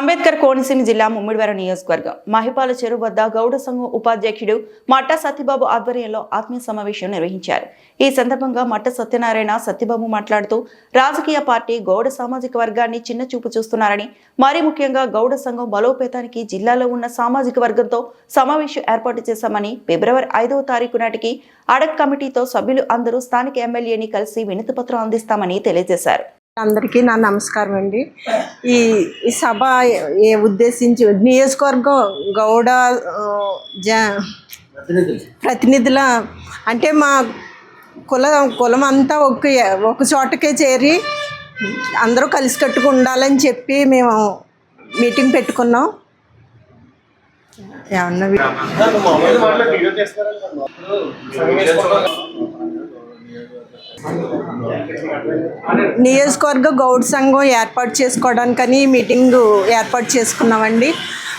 అంబేద్కర్ కోనసీమ జిల్లా ముమ్మిడివరం నియోజకవర్గం. మహిపాల చెరువు వద్ద గౌడ సంఘం ఉపాధ్యక్షుడు మట్ట సత్యబాబు ఆధ్వర్యంలో ఆత్మీయ సమావేశం నిర్వహించారు. ఈ సందర్భంగా మట్ట సత్యనారాయణ సత్యబాబు మాట్లాడుతూ రాజకీయ పార్టీ గౌడ సామాజిక వర్గాన్ని చిన్న చూపు చూస్తున్నారని మరీ ముఖ్యంగా గౌడ సంఘం బలోపేతానికి జిల్లాలో ఉన్న సామాజిక వర్గంతో సమావేశం ఏర్పాటు చేశామని ఫిబ్రవరి ఐదవ తారీఖు నాటికి అడక్ కమిటీతో సభ్యులు అందరూ స్థానిక ఎమ్మెల్యేని కలిసి వినతిపత్రం అందిస్తామని తెలియజేశారు. అందరికీ నా నమస్కారం అండి. ఈ ఈ సభ ఏ ఉద్దేశించి నియోజకవర్గం గౌడ జ ప్రతినిధుల అంటే మా కుల కులం అంతా ఒక ఒక చోటకే చేరి అందరూ కలిసికట్టుగా ఉండాలని చెప్పి మేము మీటింగ్ పెట్టుకున్నాం. ఏమన్నా నియోజకవర్గ గౌడ్ సంఘం ఏర్పాటు చేసుకోవడానికని మీటింగ్ ఏర్పాటు చేసుకున్నామండి.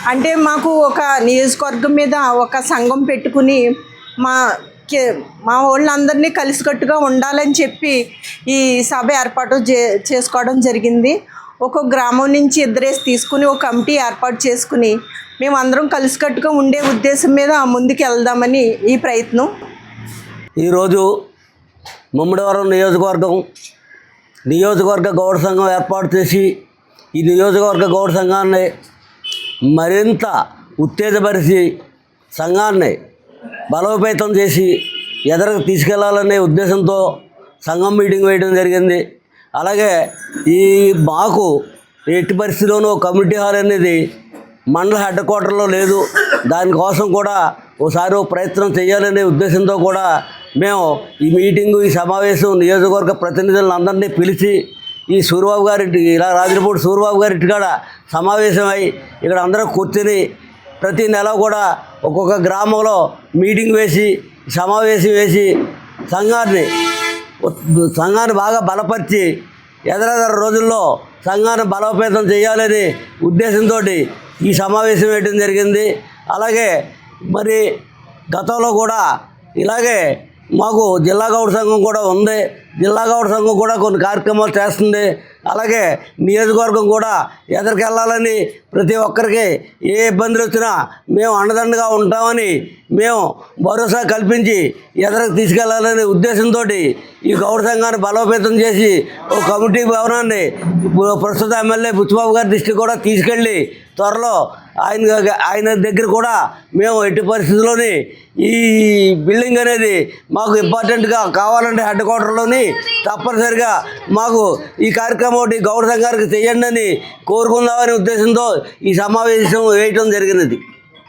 అంటే మాకు ఒక నియోజకవర్గం మీద ఒక సంఘం పెట్టుకుని మా కే- మా వాళ్ళందరినీ కలిసికట్టుగా ఉండాలని చెప్పి ఈ సభ ఏర్పాటు చే చేసుకోవడం జరిగింది. ఒక గ్రామం నుంచి ఇద్దరేసి తీసుకుని ఒక కమిటీ ఏర్పాటు చేసుకుని మేము అందరం కలిసికట్టుగా ఉండే ఉద్దేశం మీద ముందుకు వెళ్దామని ఈ ప్రయత్నం. ఈరోజు ముమ్మడివరం నియోజకవర్గం నియోజకవర్గ గౌడ సంఘం ఏర్పాటు చేసి ఈ నియోజకవర్గ గౌడ సంఘాన్ని మరింత ఉత్తేజపరిచి సంఘాన్ని బలోపేతం చేసి ఎదరకు తీసుకెళ్ళాలనే ఉద్దేశంతో సంఘం మీటింగ్ వేయడం జరిగింది. అలాగే ఈ మాకు ఎట్టి పరిస్థితిలోనూ కమ్యూనిటీ హాల్ అనేది మండల హెడ్ క్వార్టర్లో లేదు. దానికోసం కూడా ఒకసారి ప్రయత్నం చేయాలనే ఉద్దేశంతో కూడా మేము ఈ మీటింగు ఈ సమావేశం నియోజకవర్గ ప్రతినిధులను అందరినీ పిలిచి ఈ సూర్యబాబు గారి ఇలా రాజరపూడి సూర్యబాబు గారి ఇంటికాడ సమావేశమై ఇక్కడ అందరూ కూర్చొని ప్రతి నెల కూడా ఒక్కొక్క గ్రామంలో మీటింగ్ వేసి సమావేశం వేసి సంఘాన్ని సంఘాన్ని బాగా బలపరిచి ఎదరెదర రోజుల్లో సంఘాన్ని బలోపేతం చేయాలని ఉద్దేశంతో ఈ సమావేశం వేయడం జరిగింది. అలాగే మరి గతంలో కూడా ఇలాగే మాకు జిల్లా గౌడ సంఘం కూడా ఉంది. జిల్లా గౌడ సంఘం కూడా కొన్ని కార్యక్రమాలు చేస్తుంది. అలాగే నియోజకవర్గం కూడా ఎదరికెళ్ళాలని ప్రతి ఒక్కరికి ఏ ఇబ్బందులు వచ్చినా మేము అండదండగా ఉంటామని మేము భరోసా కల్పించి ఎదరకు తీసుకెళ్ళాలనే ఉద్దేశంతో ఈ గౌడ సంఘాన్ని బలోపేతం చేసి ఒక కమిటీ భవనాన్ని ప్రస్తుత ఎమ్మెల్యే బుచ్చిబాబు గారి దృష్టికి కూడా తీసుకెళ్ళి త్వరలో ఆయన ఆయన దగ్గర కూడా మేము ఎట్టి పరిస్థితుల్లోని ఈ బిల్డింగ్ అనేది మాకు ఇంపార్టెంట్గా కావాలంటే హెడ్ క్వార్టర్లోని తప్పనిసరిగా మాకు ఈ కార్యక్రమం ఒకటి గౌరవ సంఘానికి చేయండి అని కోరుకుందామనే ఉద్దేశంతో ఈ సమావేశం వేయటం జరిగినది.